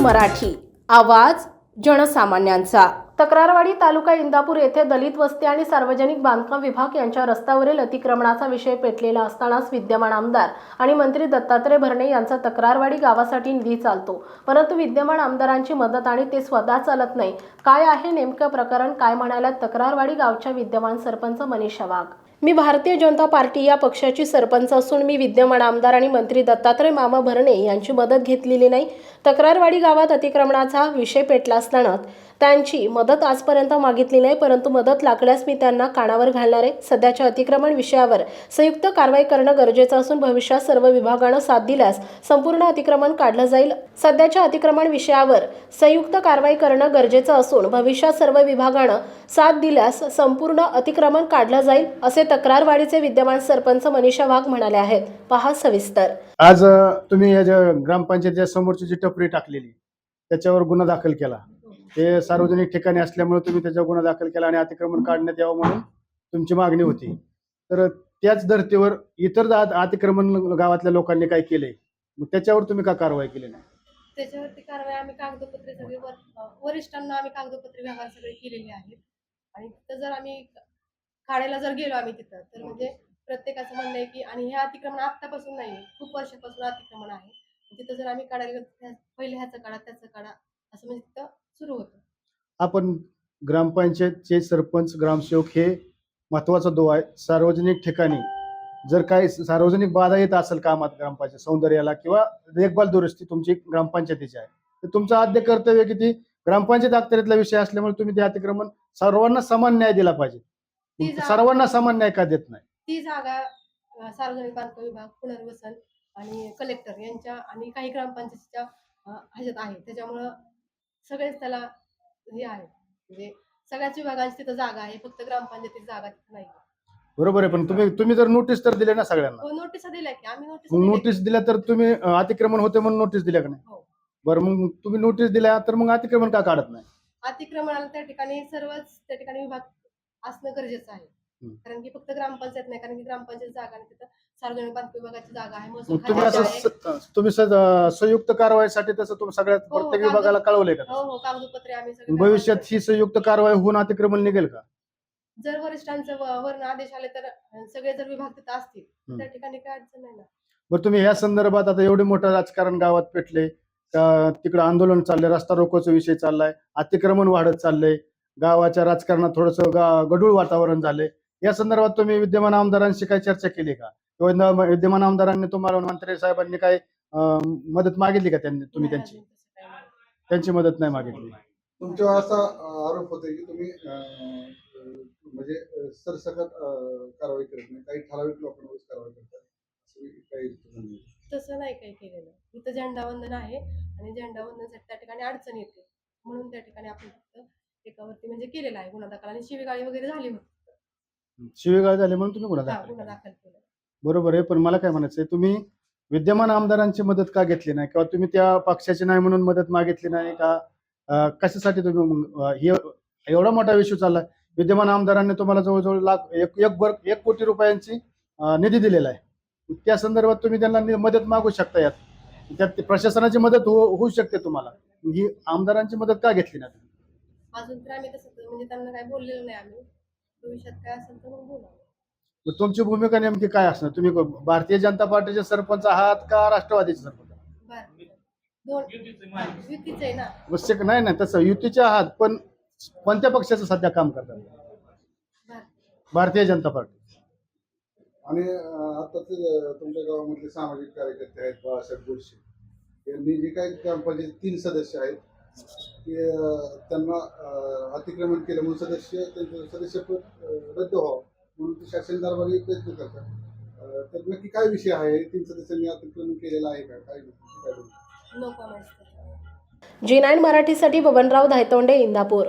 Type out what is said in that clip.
मराठी. आवाज जनसामान्यांचा. तक्रारवाडी तालुका इंदापूर येथे दलित वस्ती आणि सार्वजनिक बांधकाम विभाग यांच्या रस्त्यावरील अतिक्रमणाचा विषय पेटलेला असतानाच विद्यमान आमदार आणि मंत्री दत्तात्रय भरणे यांचा तक्रारवाडी गावासाठी निधी चालतो. परंतु विद्यमान आमदारांची मदत आणि ते स्वतः चालत नाही. काय आहे नेमकं प्रकरण? काय म्हणाल्या तक्रारवाडी गावच्या विद्यमान सरपंच मनीषा वाघ? मी भारतीय जनता पार्टी या पक्षाची सरपंच असून मी विद्यमान आमदार आणि मंत्री दत्तात्रय मामा भरणे यांची मदत घेतलेली नाही. तक्रारवाडी गावात अतिक्रमणाचा विषय पेटला असताना त्यांची मदत आजपर्यंत मागितली नाही परंतु मदत लागल्यास मी त्यांना कानावर घालणार आहे. सध्याच्या अतिक्रमण विषयावर संयुक्त कारवाई करणं गरजेचं असून भविष्यात सर्व विभागानं साथ दिल्यास संपूर्ण अतिक्रमण काढलं जाईल. सध्याच्या अतिक्रमण विषयावर संयुक्त कारवाई करणं गरजेचं असून भविष्यात सर्व विभागानं साथ दिल्यास संपूर्ण अतिक्रमण काढलं जाईल असे तक्रारवाडीचे विद्यमान सरपंच मनीषा वाघ म्हणाले आहेत. पहा सविस्तर. आज तुम्ही या ग्रामपंचायतीच्या समोरची जी टपरी टाकलेली त्याच्यावर गुन्हा दाखल केला. ते सार्वजनिक ठिकाणी असल्यामुळे तुम्ही त्याचा गुन्हा दाखल केला आणि अतिक्रमण काढण्यात यावं म्हणून तुमची मागणी होती. तर त्याच धर्तीवर इतर अतिक्रमण गावातल्या लोकांनी काय केले मग त्याच्यावर तुम्ही का कारवाई केली नाही? त्याच्यावरती कारवाई आम्ही कागदपत्रे सगळे वरिष्ठांना आम्ही कागदपत्रे व्यवहार सगळे केलेले आहेत. आणि तिथं जर आम्ही काढायला जर गेलो आम्ही तिथं तर म्हणजे प्रत्येकाचं म्हणणं आहे की आणि हे अतिक्रमण आत्तापासून नाही खूप वर्षापासून अतिक्रमण आहे. तिथं जर आम्ही काढायला गेलो पहिले ह्याचं काढा त्याचं काढा असं म्हणजे तिथं सुरू होतं. आपण ग्रामपंचायतचे सरपंच ग्रामसेवक हे महत्त्वाचा दो आहे. सार्वजनिक ठिकाणी जर काही सार्वजनिक बाधा येत असेल कामात ग्रामपंचायत सौंदर्याला किंवा देखभाल दुरुस्ती तुमची ग्रामपंचायतीची आहे तर तुमचं आद्य कर्तव्य की ती ग्रामपंचायत अखत्यारीतला विषय असल्यामुळे तुम्ही ते अतिक्रमण सर्वांना समान न्याय दिला पाहिजे. सर्वांना समान न्याय का देत नाही? ती जागा सार्वजनिक बांधकाम विभाग पुनर्वसन आणि कलेक्टर यांच्या आणि काही ग्रामपंचायतीच्या ह्याच्यात आहे. त्याच्यामुळं सगळेच त्याला हे आहे. म्हणजे सगळ्याच विभागांची तिथं जागा आहे. फक्त ग्रामपंचायतीची जागा तिथं नाही. बरोबर आहे पण तुम्ही तुम्ही जर नोटीस तर दिले ना सगळ्यांना? हो नोटीस दिल्या की आम्ही नोटीस मग नोटीस दिल्या तर तुम्ही अं, अतिक्रमण होते म्हणून नोटीस दिल्या का नाही? हो. बरं मग तुम्ही नोटीस दिल्या तर मग अतिक्रमण का काढत नाही? अतिक्रमणाला त्या ठिकाणी सर्वच त्या ठिकाणी विभाग असणं गरजेचं आहे. कारण की फक्त ग्रामपंचायत नाही कारण की ग्रामपंचायत जागा आणि तिथं सार्वजनिक बांधकाम विभागाची जागा आहे महसूल मग तुम्ही खात्याची असं आहे. स- तुम्ही स- संयुक्त कारवाईसाठी तसं तुम्ही सगळ्यात हो, प्रत्येक कागद- विभागाला कळवलंय का हो हो कागदपत्रे आम्ही सगळे भविष्यात ही संयुक्त कारवाई होऊन अतिक्रमण निघेल का? जर वरिष्ठांचं व- वर्ण आदेश आले तर सगळे जर विभाग तिथं असतील हम्म. त्या ठिकाणी काय अडचण नाही ना. बरं तुम्ही ह्या संदर्भात आता एवढे मोठं राजकारण गावात पेटले का तिकडं आंदोलन चाललंय रस्ता रोकोचा विषय चाललाय अतिक्रमण वाढत चाललंय गावाच्या राजकारणात थोडस गडूळ वातावरण झालंय या संदर्भात तुम्ही विद्यमान आमदारांशी काही चर्चा केली का? किंवा विद्यमान आमदारांनी तुम्हाला मंत्री साहेबांनी काय अं, मदत मागितली का त्यांनी तुम्ही त्यांची? काही. त्यांची मदत नाही मागितली. तुमच्यावर असा आरोप होतोय की तुम्ही म्हणजे सरसकट कारवाई करत नाही. काही ठराविक लोकांवरच कारवाई करतात काही. तसं नाही काही केलेलं. इथं झेंडावंदन आहे आणि झेंडावंदनसाठी त्या ठिकाणी अडचण येते. म्हणून त्या ठिकाणी आपण फक्त एकावरती म्हणजे केलेलं आहे. गुन्हा दाखल आणि शिवीगाळी वगैरे झाली होती शिवेगाळ झाले म्हणून तुम्ही गुन्हा दाखल गुन्हा केला. दाखल केला. बरोबर आहे पण मला काय म्हणायचंय तुम्ही विद्यमान आमदारांची मदत का घेतली नाही? किंवा तुम्ही त्या पक्षाची नाही म्हणून मदत मागितली नाही का? अं, कशासाठी तुम्ही मग, अं, हे एवढा मोठा इश्यू चाललाय. विद्यमान आमदारांनी तुम्हाला जवळजवळ लाख एक एक बर एक कोटी रुपयांची अं, निधी दिलेला आहे. त्या संदर्भात तुम्ही त्यांना नि- मदत मागू शकता यात. त्यात ते प्रशासनाची मदत हो होऊ शकते तुम्हाला. ही आमदारांची मदत का घेतली नाही? अजून तर आम्ही तसं म्हणजे त्यांना काही बोललेलं नाही आम्ही. भविष्यात काय असेल तर मग बोलावं. मग तुमची भूमिका नेमकी काय असणार? तुम्ही भारतीय जनता पार्टीचे सरपंच आहात का राष्ट्रवादीचे सरपंच बरं दोन युतीच आहे ना. आवश्यक नाही ना तसं युतीचे आहात पण कोणत्या पक्षाचं सध्या काम करतात? बरं भारतीय जनता पार्टी. आणि अ, आता ते अ, तुमच्या गावामधले सामाजिक कार्यकर्ते आहेत बाळासाहेब गोडसे. यांनी जे काही ग्रामपंचायत तीन सदस्य आहेत. की त्यांना अतिक्रमण केलं म्हणून सदस्य त्यांचं सदस्यत्व रद्द व्हावं म्हणून ते शासन दरबारी प्रयत्न करतात. तर नक्की काय विषय आहे? तीन सदस्यांनी अतिक्रमण केलेलं आहे का? काय काय जी नाईन मराठीसाठी बबनराव धायतोंडे इंदापूर.